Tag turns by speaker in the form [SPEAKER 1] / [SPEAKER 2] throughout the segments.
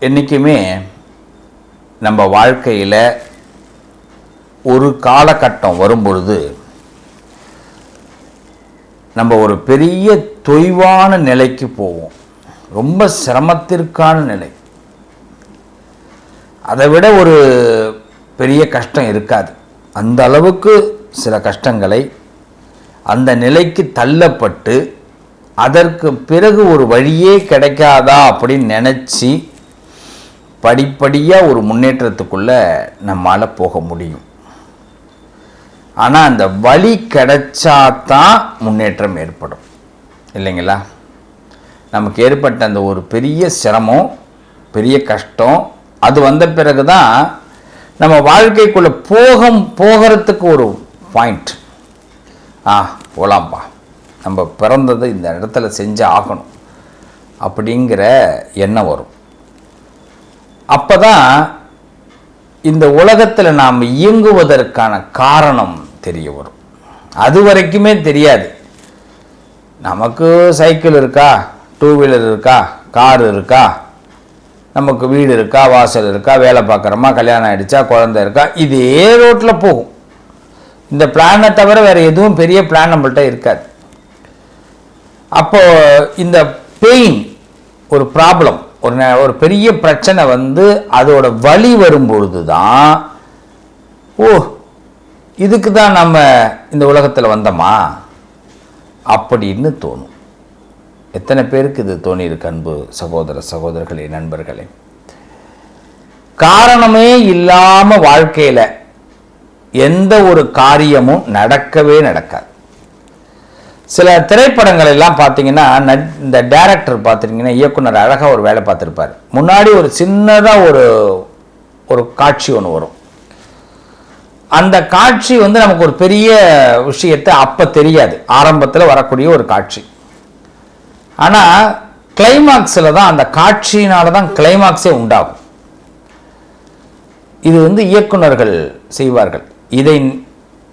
[SPEAKER 1] என்றைக்குமே நம்ம வாழ்க்கையில் ஒரு காலகட்டம் வரும்பொழுது நம்ம ஒரு பெரிய தொய்வான நிலைக்கு போவோம். ரொம்ப சிரமத்திற்கான நிலை. அதை விட ஒரு பெரிய கஷ்டம் இருக்காது. அந்த அளவுக்கு சில கஷ்டங்களை அந்த நிலைக்கு தள்ளப்பட்டு அதற்கு பிறகு ஒரு வழியே கிடைக்காதா அப்படின்னு நினச்சி படிப்படியாக ஒரு முன்னேற்றத்துக்குள்ளே நம்மால் போக முடியும். ஆனால் அந்த வழி கிடைச்சாதான் முன்னேற்றம் ஏற்படும். இல்லைங்களா? நமக்கு ஏற்பட்ட அந்த ஒரு பெரிய சிரமம் பெரிய கஷ்டம் அது வந்த பிறகு தான் நம்ம வாழ்க்கைக்குள்ளே போகும் போகிறதுக்கு ஒரு பாயிண்ட் ஆ போகலாம்ப்பா நம்ம பிறந்தது இந்த இடத்துல செஞ்சு ஆகணும். அப்படிங்கிற எண்ணம் வரும். அப்போ தான் இந்த உலகத்தில் நாம் இயங்குவதற்கான காரணம் தெரிய வரும். அது வரைக்குமே தெரியாது. நமக்கு சைக்கிள் இருக்கா? டூ வீலர் இருக்கா? கார் இருக்கா? நமக்கு வீடு இருக்கா? வாசல் இருக்கா? வேலை பார்க்குறோமா? கல்யாணம் ஆகிடுச்சா குழந்தை இருக்கா? இதே ரோட்டில் போகும். இந்த பிளானை தவிர வேறு எதுவும் பெரிய பிளான் நம்மள்ட்ட இருக்காது. அப்போது இந்த பெயின் ஒரு ப்ராப்ளம் ஒரு ஒரு பெரிய பிரச்சனை வந்து அதோட வழி வரும்பொழுது தான் ஓ இதுக்கு தான் நம்ம இந்த உலகத்தில் வந்தோமா? அப்படின்னு தோணும். எத்தனை பேருக்கு இது தோணியிருக்கு அன்பு சகோதர சகோதரர்களே நண்பர்களே? காரணமே இல்லாமல் வாழ்க்கையில் எந்த ஒரு காரியமும் நடக்கவே நடக்காது. சில திரைப்படங்கள் எல்லாம் பார்த்தீங்கன்னா நட்- இந்த டேரக்டர் பார்த்துருக்கீங்கன்னா இயக்குனர் அழகாக ஒரு வேலை பார்த்துருப்பார். முன்னாடி ஒரு சின்னதாக ஒரு ஒரு காட்சி ஒன்று வரும். அந்த காட்சி வந்து நமக்கு ஒரு பெரிய விஷயத்தை அப்போ தெரியாது. ஆரம்பத்தில் வரக்கூடிய ஒரு காட்சி. ஆனால் கிளைமாக்ஸில் தான் அந்த காட்சியினால தான் கிளைமாக்ஸே உண்டாகும். இது வந்து இயக்குனர்கள் செய்வார்கள். இதை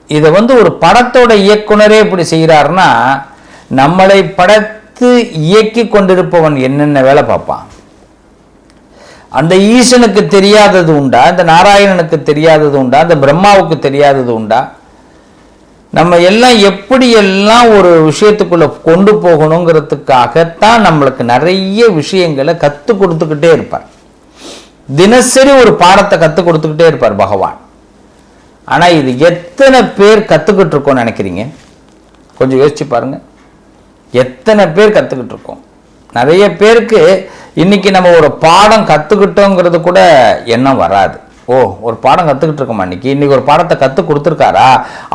[SPEAKER 1] இதை வந்து ஒரு படத்தோட இயக்குனரே இப்படி செய்கிறாருன்னா நம்மளை படத்து இயக்கி கொண்டிருப்பவன் என்னென்ன வேலை பார்ப்பான்? அந்த ஈசனுக்கு தெரியாதது உண்டா? இந்த நாராயணனுக்கு தெரியாதது உண்டா? இந்த பிரம்மாவுக்கு தெரியாதது உண்டா? நம்ம எல்லாம் எப்படி எல்லாம் ஒரு விஷயத்துக்குள்ள கொண்டு போகணுங்கிறதுக்காகத்தான் நம்மளுக்கு நிறைய விஷயங்களை கற்றுக் கொடுத்துக்கிட்டே இருப்பார். தினசரி ஒரு பாடத்தை கற்றுக் கொடுத்துக்கிட்டே இருப்பார் பகவான். ஆனால் இது எத்தனை பேர் கற்றுக்கிட்டு இருக்கோம்னு நினைக்கிறீங்க? கொஞ்சம் யோசிச்சு பாருங்க. எத்தனை பேர் கற்றுக்கிட்டு இருக்கோம் நிறைய பேருக்கு இன்னைக்கு நம்ம ஒரு பாடம் கற்றுக்கிட்டோங்கிறது கூட எண்ணம் வராது. ஓ ஒரு பாடம் கற்றுக்கிட்டு இருக்கோமா இன்றைக்கி இன்றைக்கி ஒரு பாடத்தை கற்றுக் கொடுத்துருக்காரா?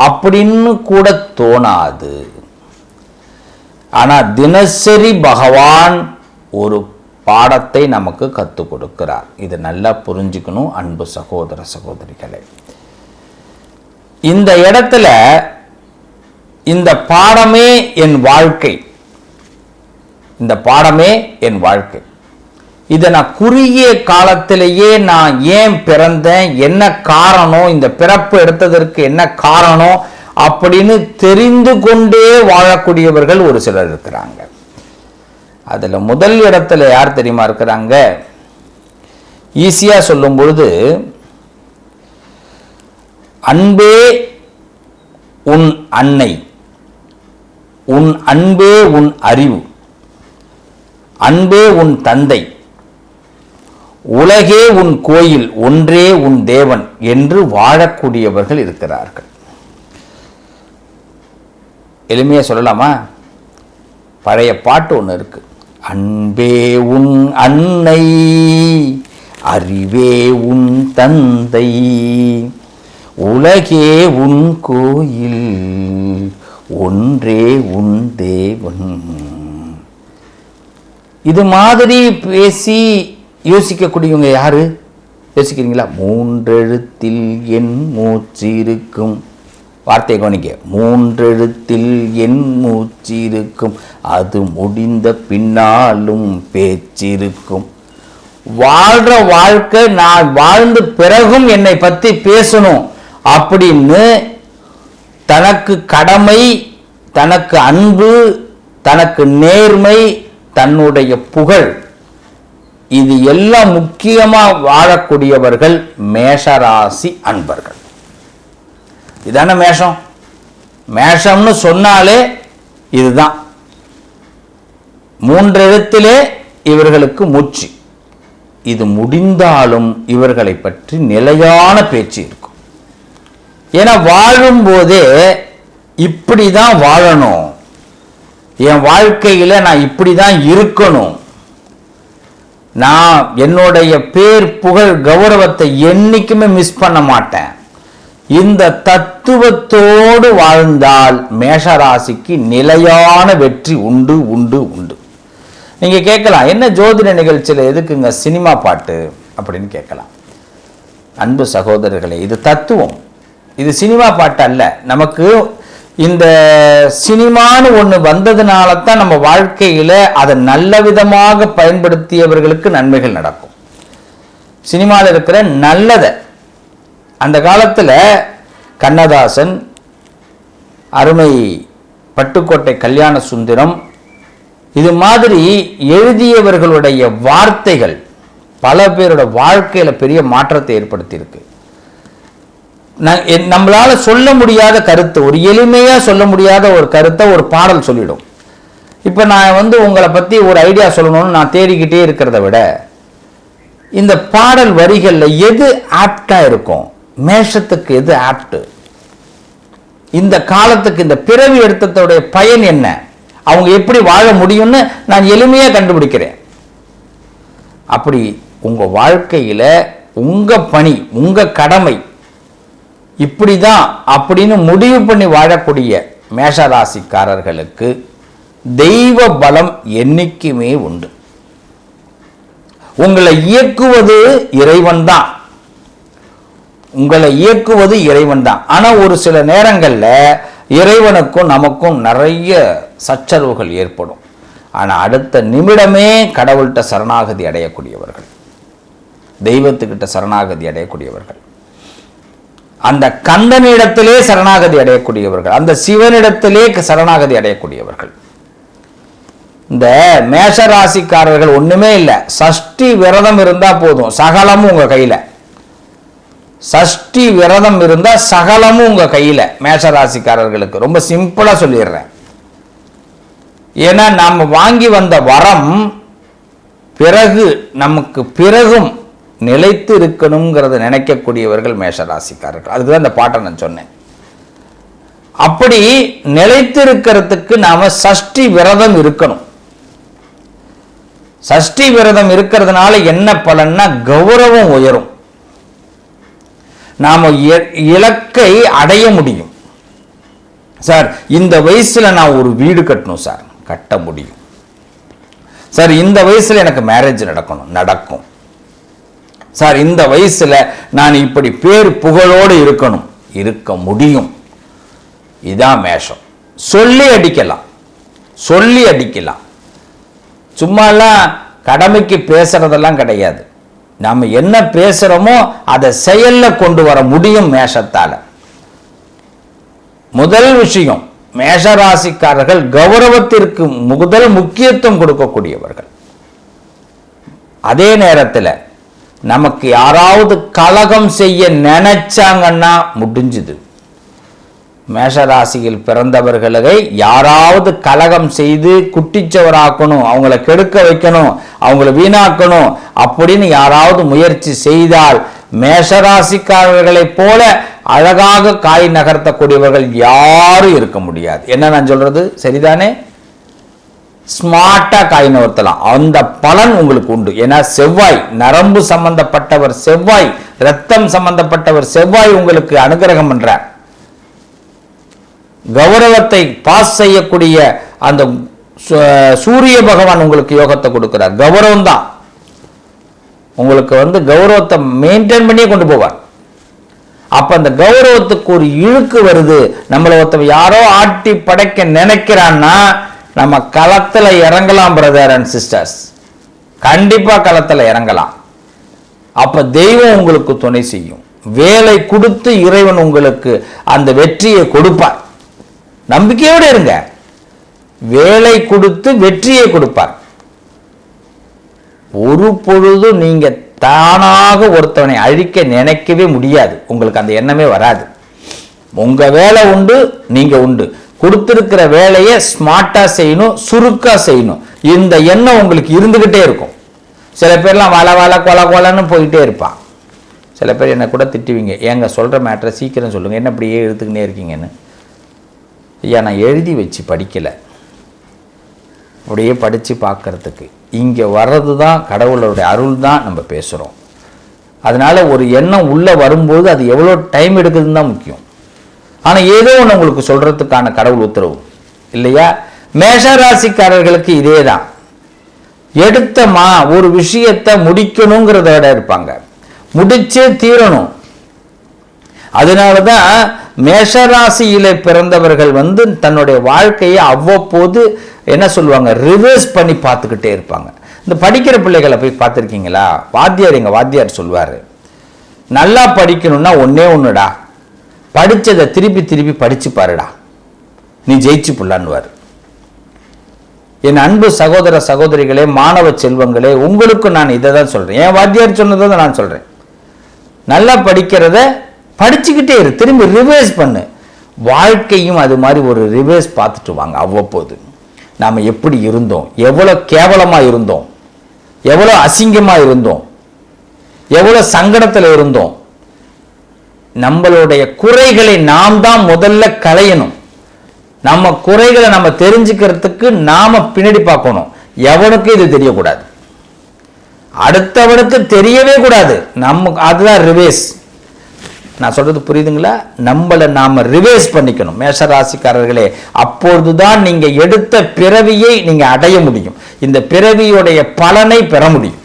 [SPEAKER 1] அப்படின்னு கூட தோணாது. ஆனால் தினசரி பகவான் ஒரு பாடத்தை நமக்கு கற்றுக் கொடுக்கிறார். இதை நல்லா புரிஞ்சுக்கணும் அன்பு சகோதர சகோதரிகளை. இந்த இடத்துல இந்த பாடமே என் வாழ்க்கை. இந்த பாடமே என் வாழ்க்கை. இதை நான் குறுகிய காலத்திலேயே நான் ஏன் பிறந்தேன்? என்ன காரணம்? இந்த பிறப்பு எடுத்ததற்கு என்ன காரணம்? அப்படின்னு தெரிந்து கொண்டே வாழக்கூடியவர்கள் ஒரு சிலர் இருக்கிறாங்க. அதில் முதல் இடத்துல யார் தெரியுமா இருக்கிறாங்க? ஈஸியாக சொல்லும் பொழுது அன்பே உன் அன்னை. உன் அன்பே உன் அறிவு. அன்பே உன் தந்தை. உலகே உன் கோயில் ஒன்றே உன் தேவன் என்று வாழக்கூடியவர்கள் இருக்கிறார்கள். எளிமையா சொல்லலாமா? பழைய பாட்டு ஒன்று இருக்கு. அன்பே உன் அன்னை அறிவே உன் தந்தை. உலகே உன் கோயில் ஒன்றே உன் தேவன். இது மாதிரி பேசி யோசிக்கக்கூடியவங்க யாரு? யோசிக்கிறீங்களா? மூன்றெழுத்தில் என் மூச்சு இருக்கும். வார்த்தையை கவனிக்க மூன்றெழுத்தில் என் மூச்சு இருக்கும். அது முடிந்த பின்னாலும் பேச்சிருக்கும். வாழ்கிற வாழ்க்கை நான் வாழ்ந்த பிறகும் என்னை பற்றி பேசணும். அப்படின்னு தனக்கு கடமை தனக்கு அன்பு தனக்கு நேர்மை தன்னுடைய புகழ். இது எல்லாம் முக்கியமாக வாழக்கூடியவர்கள் மேஷராசி அன்பர்கள். இதான மேஷம். மேஷம்னு சொன்னாலே இதுதான். மூன்றெழுத்திலே இவர்களுக்கு மூச்சு. இது முடிந்தாலும் இவர்களை பற்றி நிலையான பேச்சு இருக்கும். ஏன்னா வாழும்போதே இப்படி தான் வாழணும். என் வாழ்க்கையில நான் இப்படி தான் இருக்கணும். நான் என்னுடைய பேர் புகழ் கௌரவத்தை என்னைக்குமே மிஸ் பண்ண மாட்டேன். இந்த தத்துவத்தோடு வாழ்ந்தால் மேஷராசிக்கு நிலையான வெற்றி உண்டு உண்டு உண்டு. நீங்க கேட்கலாம் என்ன ஜோதிட நிகழ்ச்சியில் எதுக்குங்க சினிமா பாட்டு அப்படின்னு கேட்கலாம். அன்பு சகோதரர்களே இது தத்துவம். இது சினிமா பாட்டு அல்ல. நமக்கு இந்த சினிமான்னு ஒன்று வந்ததுனால தான் நம்ம வாழ்க்கையில் அதை நல்ல விதமாக பயன்படுத்தியவர்களுக்கு நன்மைகள் நடக்கும். சினிமாவில் இருக்கிற நல்லதை அந்த காலத்தில் கண்ணதாசன் அருமை பட்டுக்கோட்டை கல்யாண சுந்தரம் இது மாதிரி எழுதியவர்களுடைய வார்த்தைகள் பல பேரோட வாழ்க்கையில் பெரிய மாற்றத்தை ஏற்படுத்தியிருக்கு. நம்மளால சொல்ல முடியாத கருத்து ஒரு எளிமையா சொல்ல முடியாத ஒரு கருத்தை ஒரு பாடல் சொல்லிடும். இப்போ நான் வந்து உங்களை பத்தி ஒரு ஐடியா சொல்லணும்னு நான் தேடிக்கிட்டே இருக்கிறத விட இந்த பாடல் வரிகளில் எது ஆப்டா இருக்கும்? மேஷத்துக்கு எது ஆப்டு இந்த காலத்துக்கு இந்த பிறவி எடுத்ததோடைய பயன் என்ன? அவங்க எப்படி வாழ முடியும்னு நான் எளிமையா கண்டுபிடிக்கிறேன். அப்படி உங்க வாழ்க்கையில உங்க பணி உங்க கடமை இப்படி தான் அப்படின்னு முடிவு பண்ணி வாழக்கூடிய மேஷராசிக்காரர்களுக்கு தெய்வ பலம் என்றைக்குமே உண்டு. உங்களை இயக்குவது இறைவன் தான் உங்களை இயக்குவது இறைவன் தான் ஆனால் ஒரு சில நேரங்களில் இறைவனுக்கும் நமக்கும் நிறைய சச்சரவுகள் ஏற்படும். ஆனால் அடுத்த நிமிடமே கடவுள்கிட்ட சரணாகதி அடையக்கூடியவர்கள் தெய்வத்துக்கிட்ட சரணாகதி அடையக்கூடியவர்கள் அந்த கந்தனிடத்திலே சரணாகதி அடையக்கூடியவர்கள் அந்த சிவனிடத்திலே சரணாகதி அடையக்கூடியவர்கள். இந்த மேஷராசிக்காரர்கள் ஒண்ணுமே இல்லை. சஷ்டி விரதம் இருந்தா போதும் சகலமும் உங்க கையில. சஷ்டி விரதம் இருந்தா சகலமும் உங்க கையில மேஷராசிக்காரர்களுக்கு. ரொம்ப சிம்பிளா சொல்லிடுறேன். ஏன்னா நாம் வாங்கி வந்த வரம் பிறகு நமக்கு பிறகும் நிலைத்து இருக்கணுங்கிறத நினைக்கக்கூடியவர்கள் மேஷராசிக்காரர்கள். அதுக்கு தான் இந்த பாட்டை நான் சொன்னேன். அப்படி நிலைத்து இருக்கிறதுக்கு நாம சஷ்டி விரதம் இருக்கணும். சஷ்டி விரதம் இருக்கிறதுனால என்ன பலன்னா கௌரவம் உயரும். நாம இ- இலக்கை அடைய முடியும். சார் இந்த வயசுல நான் ஒரு வீடு கட்டணும் சார். கட்ட முடியும். சார் இந்த வயசுல எனக்கு மேரேஜ் நடக்கணும். நடக்கும். சார் இந்த வயசுல நான் இப்படி பேர் புகழோடு இருக்கணும். இருக்க முடியும். இதான் மேஷம் சொல்லி அடிக்கலாம். சொல்லி அடிக்கலாம். சும்மாலாம் கடமைக்கு பேசுறதெல்லாம் கிடையாது. நம்ம என்ன பேசுறோமோ அதை செயல்ல கொண்டு வர முடியும் மேஷத்தால முதல் விஷயம் மேஷராசிக்காரர்கள் கௌரவத்திற்கு முதல் முக்கியத்துவம் கொடுக்கக்கூடியவர்கள். அதே நேரத்தில் நமக்கு யாராவது கலகம் செய்ய நினைச்சாங்கன்னா முடிஞ்சுது. மேஷராசியில் பிறந்தவர்களை யாராவது கலகம் செய்து குட்டிச்சவராக்கணும் அவங்கள கெடுக்க வைக்கணும் அவங்கள வீணாக்கணும் அப்படின்னு யாராவது முயற்சி செய்தால் மேஷராசிக்காரர்களைப் போல அழகாக காய் நகர்த்தக்கூடியவர்கள் யாரும் இருக்க முடியாது. என்ன நான் சொல்றது? சரிதானே? ஸ்மார்ட்டா காய் நகர்த்தலாம். அந்த பலன் உங்களுக்கு உண்டு. ஏன்னா செவ்வாய் நரம்பு சம்பந்தப்பட்டவர் செவ்வாய் ரத்தம் சம்பந்தப்பட்டவர் செவ்வாய் உங்களுக்கு அனுகிரகம் பண்றார். கௌரவத்தை பாஸ் செய்யக்கூடிய அந்த சு- சூரிய பகவான் உங்களுக்கு யோகத்தை கொடுக்கிறார். கௌரவம் தான். உங்களுக்கு வந்து கௌரவத்தை மெயின்டைன் பண்ணியே கொண்டு போவார். அப்ப அந்த கௌரவத்துக்கு ஒரு இழுக்கு வருது. நம்மளை ஒருத்தன் யாரோ ஆட்டி படைக்க நினைக்கிறான்னா நம்ம களத்துல இறங்கலாம் பிரதர் அண்ட் சிஸ்டர்ஸ் கண்டிப்பா களத்துல இறங்கலாம். அப்ப தெய்வம் உங்களுக்கு துணை செய்யும். வேலை கொடுத்து இறைவன் உங்களுக்கு அந்த வெற்றியை கொடுப்பார். நம்பிக்கையோடு இருங்க. வேலை கொடுத்து வெற்றியை கொடுப்பார். ஒரு பொழுதும் நீங்க தானாக ஒருத்தவனை அழிக்க நினைக்கவே முடியாது. உங்களுக்கு அந்த எண்ணமே வராது. உங்க வேலை உண்டு நீங்க உண்டு. கொடுத்துருக்கிற வேலையை ஸ்மார்ட்டாக செய்யணும் சுருக்காக செய்யணும். இந்த எண்ணம் உங்களுக்கு இருந்துக்கிட்டே இருக்கும். சில பேர்லாம் வள வள கொல கொலன்னு போயிட்டே இருப்பான். சில பேர் என்னை கூட திட்டுவீங்க. ஏங்க சொல்கிற மேட்ரை சீக்கிரம் சொல்லுங்கள் என்ன இப்படியே எழுத்துக்கினே இருக்கீங்கன்னு? ஐயா நான் எழுதி வச்சு படிக்கலை. அப்படியே படித்து பார்க்குறதுக்கு. இங்கே வர்றது தான் கடவுளோடைய அருள் தான் நம்ம பேசுகிறோம் அதனால் ஒரு எண்ணம் உள்ளே வரும்போது அது எவ்வளோ டைம் எடுக்குதுன்னு தான் முக்கியம். ஆனால் ஏதோ ஒன்று உங்களுக்கு சொல்கிறதுக்கான கடவுள் உத்தரவு. இல்லையா? மேஷராசிக்காரர்களுக்கு இதே தான் எடுத்தமா ஒரு விஷயத்தை முடிக்கணுங்கிறதோட இருப்பாங்க. முடிச்சே தீரணும். அதனால தான் மேஷராசியில பிறந்தவர்கள் வந்து தன்னுடைய வாழ்க்கையை அவ்வப்போது என்ன சொல்லுவாங்க ரிவர்ஸ் பண்ணி பார்த்துக்கிட்டே இருப்பாங்க. இந்த படிக்கிற பிள்ளைகளை போய் பார்த்துருக்கீங்களா? வாத்தியார் எங்கள் வாத்தியார் சொல்லுவார் நல்லா படிக்கணும்னா ஒன்றே ஒன்றுடா படித்ததை திருப்பி திருப்பி படித்து பாருடா. நீ ஜெயிச்சு புள்ளான்வார் என் அன்பு சகோதர சகோதரிகளே மாணவ செல்வங்களே உங்களுக்கு நான் இதை தான் சொல்கிறேன் என் வாத்தியார் சொன்னதை தான் நான் சொல்கிறேன் நல்லா படிக்கிறத படிச்சுக்கிட்டே இரு. திரும்பி ரிவைஸ் பண்ணு. வாழ்க்கையும் அது மாதிரி ஒரு ரிவைஸ் பார்த்துட்டு வாங்க அவ்வப்போது. நாம் எப்படி இருந்தோம்? எவ்வளோ கேவலமாக இருந்தோம்? எவ்வளோ அசிங்கமாக இருந்தோம்? எவ்வளோ சங்கடத்தில் இருந்தோம்? நம்மளுடைய குறைகளை நாம் தான் முதல்ல களையணும். நம்ம குறைகளை நம்ம தெரிஞ்சுக்கிறதுக்கு நாம பின்னாடி பார்க்கணும். எவனுக்கும் இது தெரியக்கூடாது? அடுத்தவனுக்கு தெரியவே கூடாது. நம்ம அதுதான் ரிவேஸ் நான் சொல்றது புரியுதுங்களா? நம்மளை நாம ரிவேஸ் பண்ணிக்கணும். மேஷராசிக்காரர்களே அப்பொழுதுதான் நீங்க எடுத்த பிறவியை நீங்க அடைய முடியும். இந்த பிறவியுடைய பலனை பெற முடியும்.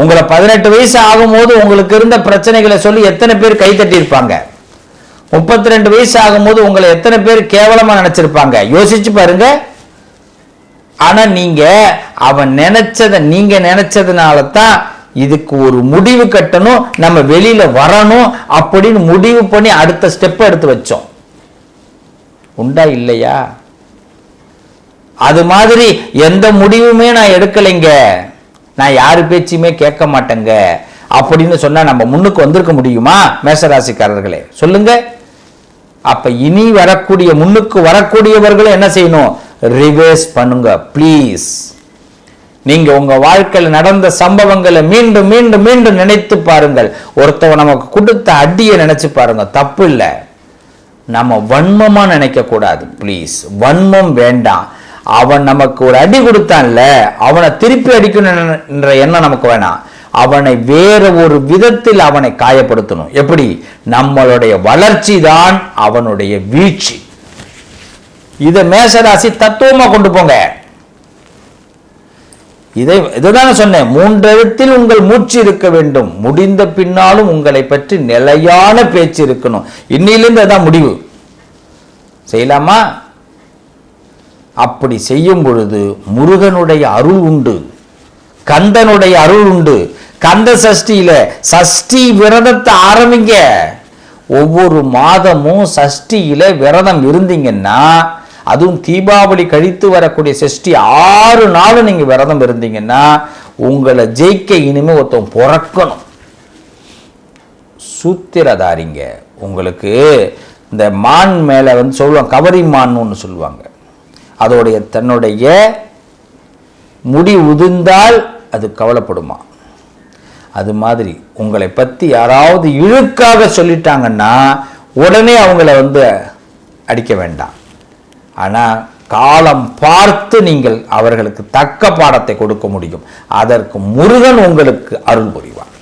[SPEAKER 1] உங்களை பதினெட்டு வயசு ஆகும்போது உங்களுக்கு இருந்த பிரச்சனைகளை சொல்லி எத்தனை பேர் கை தட்டியிருப்பாங்க? முப்பத்தி ரெண்டு வயசு ஆகும்போது உங்களை எத்தனை பேர் கேவலமா நினைச்சிருப்பாங்க? யோசிச்சு பாருங்க. ஆனா நீங்க அவன் நினச்சதை நீங்க நினைச்சதுனால தான் இதுக்கு ஒரு முடிவு கட்டணும் நம்ம வெளியில வரணும் அப்படின்னு முடிவு பண்ணி அடுத்த ஸ்டெப் எடுத்து வச்சோம். உண்டா இல்லையா? அது மாதிரி எந்த முடிவுமே நான் எடுக்கலைங்க. நான் யார் பேச்சையுமே கேட்க மாட்டேங்க. அப்படின்னு சொன்னா நம்ம முன்னுக்கு வந்திருக்க முடியுமா மேசராசிக்காரர்களே? சொல்லுங்க. அப்ப இனி வரக்கூடிய முன்னுக்கு வரக்கூடியவர்களும் என்ன செய்யணும்? ரிவேஸ் பண்ணுங்க ப்ளீஸ் நீங்க உங்க வாழ்க்கையில் நடந்த சம்பவங்களை மீண்டும் மீண்டும் மீண்டும் நினைத்து பாருங்கள். ஒருத்தவன் நமக்கு கொடுத்த அடியை நினைச்சு பாருங்க தப்பு இல்லை. நம்ம வன்மமா நினைக்க கூடாது ப்ளீஸ் வன்மம் வேண்டாம். அவன் நமக்கு ஒரு அடி கொடுத்தான்ல அவனை திருப்பி அடிக்கணும்ன்ற எண்ணம் நமக்கு வேணாம். அவனை வேற ஒரு விதத்தில் அவனை காயப்படுத்தணும். எப்படி? நம்மளுடைய வளர்ச்சி தான் அவனுடைய வீழ்ச்சி. இதை மேசராசி தத்துவமா கொண்டு போங்க. இதை இதுதானே சொன்னேன். மூன்றெழுத்தில் உங்கள் மூச்சு இருக்க வேண்டும். முடிந்த பின்னாலும் உங்களை பற்றி நிலையான பேச்சு இருக்கணும். இன்னிலிருந்து அதான் முடிவு. செய்யலாமா? அப்படி செய்யும் பொழுது முருகனுடைய அருள் உண்டு கந்தனுடைய அருள் உண்டு. கந்த சஷ்டியில சஷ்டி விரதத்தை ஆரம்பிங்க. ஒவ்வொரு மாதமும் சஷ்டியில விரதம் இருந்தீங்கன்னா அதுவும் தீபாவளி கழித்து வரக்கூடிய சஷ்டி ஆறு நாளும் நீங்க விரதம் இருந்தீங்கன்னா உங்களை ஜெயிக்க இனிமே ஒருத்தன் பிறக்கணும். சூத்திரதாரிங்க உங்களுக்கு இந்த மான் மேலே வந்து சொல்லுவாங்க கவரி மான் ஒன்று சொல்லுவாங்க. அதோடைய தன்னுடைய முடி உதிர்ந்தால் அது கவலைப்படுமா? அது மாதிரி உங்களை பற்றி யாராவது இழுக்காக சொல்லிட்டாங்கன்னா உடனே அவங்கள வந்து அடிக்க வேண்டாம். ஆனால் காலம் பார்த்து நீங்கள் அவர்களுக்கு தக்க பாடத்தை கொடுக்க முடியும். அதற்கு முருகன் உங்களுக்கு அருள் புரிவான்.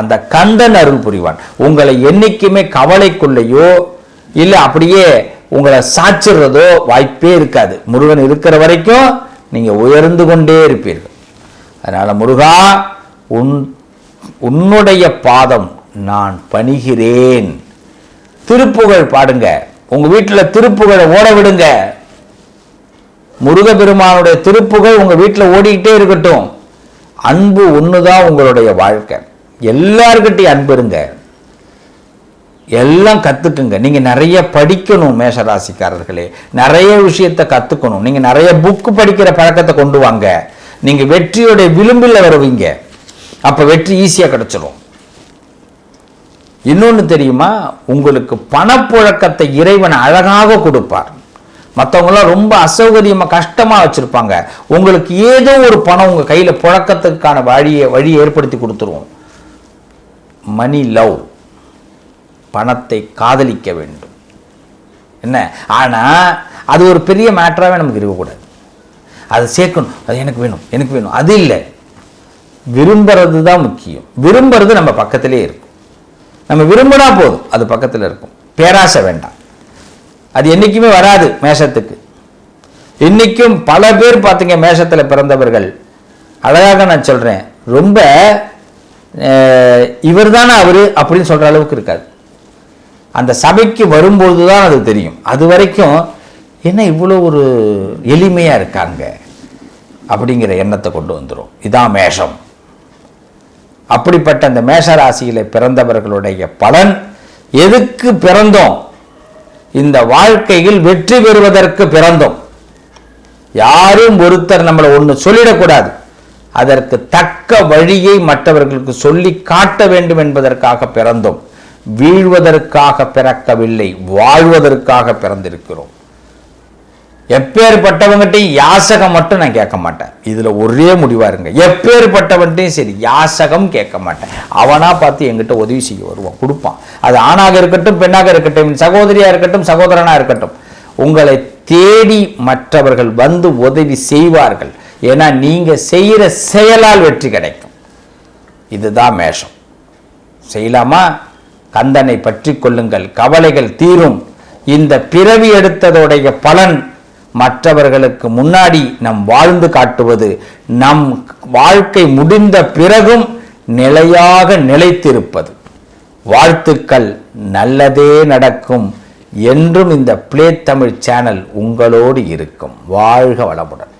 [SPEAKER 1] அந்த கந்தன் அருள் புரிவான். உங்களை என்னைக்குமே கவலைக்குள்ளேயோ இல்லை அப்படியே உங்களை சாச்சிடுறதோ வாய்ப்பே இருக்காது. முருகன் இருக்கிற வரைக்கும் நீங்கள் உயர்ந்து கொண்டே இருப்பீர்கள். அதனால் முருகா உன் உன்னுடைய பாதம் நான் பணிகிறேன். திருப்புகழ் பாடுங்க. உங்கள் வீட்டில் திருப்புகழை ஓட விடுங்க. முருகப்பெருமானுடைய திருப்புகழ் உங்கள் வீட்டில் ஓடிக்கிட்டே இருக்கட்டும். அன்பு ஒண்ணுதான் உங்களுடைய வாழ்க்கை. எல்லார்கிட்டையும் அன்பு இருங்க. எல்லாம் கற்றுக்குங்க நீங்கள் நிறைய படிக்கணும் மேஷராசிக்காரர்களே. நிறைய விஷயத்தை கற்றுக்கணும் நீங்கள் நிறைய புக்கு படிக்கிற பழக்கத்தை கொண்டு வாங்க. நீங்கள் வெற்றியோடைய விளிம்பில் வருவீங்க. அப்போ வெற்றி ஈஸியாக கிடைச்சிரும். இன்னொன்று தெரியுமா? உங்களுக்கு பணப்புழக்கத்தை இறைவன் அழகாக கொடுப்பார். மற்றவங்களாம் ரொம்ப அசௌகரியமாக கஷ்டமாக வச்சுருப்பாங்க. உங்களுக்கு ஏதோ ஒரு பணம் உங்கள் கையில் புழக்கத்துக்கான வழியை வழி ஏற்படுத்தி கொடுத்துருவோம் மணி லவ் பணத்தை காதலிக்க வேண்டும். என்ன? ஆனால் அது ஒரு பெரிய மேட்டராகவே நமக்கு இருக்கக்கூடாது. அது சேர்க்கணும். அது எனக்கு வேணும் எனக்கு வேணும். அது இல்லை. விரும்புறது தான் முக்கியம். விரும்புறது நம்ம பக்கத்திலே இருக்கும். நம்ம விரும்பினா போதும். அது பக்கத்தில் இருக்கும். பேராசை வேண்டாம். அது என்றைக்குமே வராது மேஷத்துக்கு. இன்னைக்கும் பல பேர் பார்த்தீங்க மேஷத்தில் பிறந்தவர்கள். அழகாக நான் சொல்கிறேன் ரொம்ப இவர் தானே அவர் அப்படின்னு சொல்கிற அளவுக்கு இருக்காது. அந்த சபைக்கு வரும்பொழுது தான் அது தெரியும். அது வரைக்கும் என்ன இவ்வளோ ஒரு எளிமையாக இருக்காங்க அப்படிங்கிற எண்ணத்தை கொண்டு வந்துடும் இதான் மேஷம். அப்படிப்பட்ட அந்த மேஷ ராசியில் பிறந்தவர்களுடைய பலன் எதுக்கு பிறந்தோம்? இந்த வாழ்க்கையில் வெற்றி பெறுவதற்கு பிறந்தோம். யாரும் ஒருத்தர் நம்மளை ஒன்று சொல்லிடக்கூடாது. அதற்கு தக்க வழியை மற்றவர்களுக்கு சொல்லி காட்ட வேண்டும் என்பதற்காக பிறந்தோம். வீழ்வதற்காக பிறக்கவில்லை வாழ்வதற்காக பிறந்திருக்கிறோம். எப்பேற்பட்டவங்ககிட்டையும் யாசகம் மட்டும் நான் கேட்க மாட்டேன். இதுல ஒரே முடிவா இருங்க. எப்பேற்பட்டவன்ட்டையும் சரி யாசகம் கேட்க மாட்டேன். அவனா பார்த்து எங்கிட்ட உதவி செய்ய வருவான் கொடுப்பான். அது ஆணாக இருக்கட்டும் பெண்ணாக இருக்கட்டும் சகோதரியா இருக்கட்டும் சகோதரனா இருக்கட்டும் உங்களை தேடி மற்றவர்கள் வந்து உதவி செய்வார்கள். ஏன்னா நீங்க செய்யற செயலால் வெற்றி கிடைக்கும். இதுதான் மேஷம். செய்யலாமா? கந்தனை பற்றி கொள்ளுங்கள். கவலைகள் தீரும். இந்த பிறவி எடுத்ததோடைய பலன் மற்றவர்களுக்கு முன்னாடி நம் வாழ்ந்து காட்டுவது. நம் வாழ்க்கை முடிந்த பிறகும் நிலையாக நிலைத்திருப்பது. வாழ்த்துக்கள். நல்லதே நடக்கும். என்றும் இந்த பிளே தமிழ் சேனல் உங்களோடு இருக்கும். வாழ்க வளமுடன்.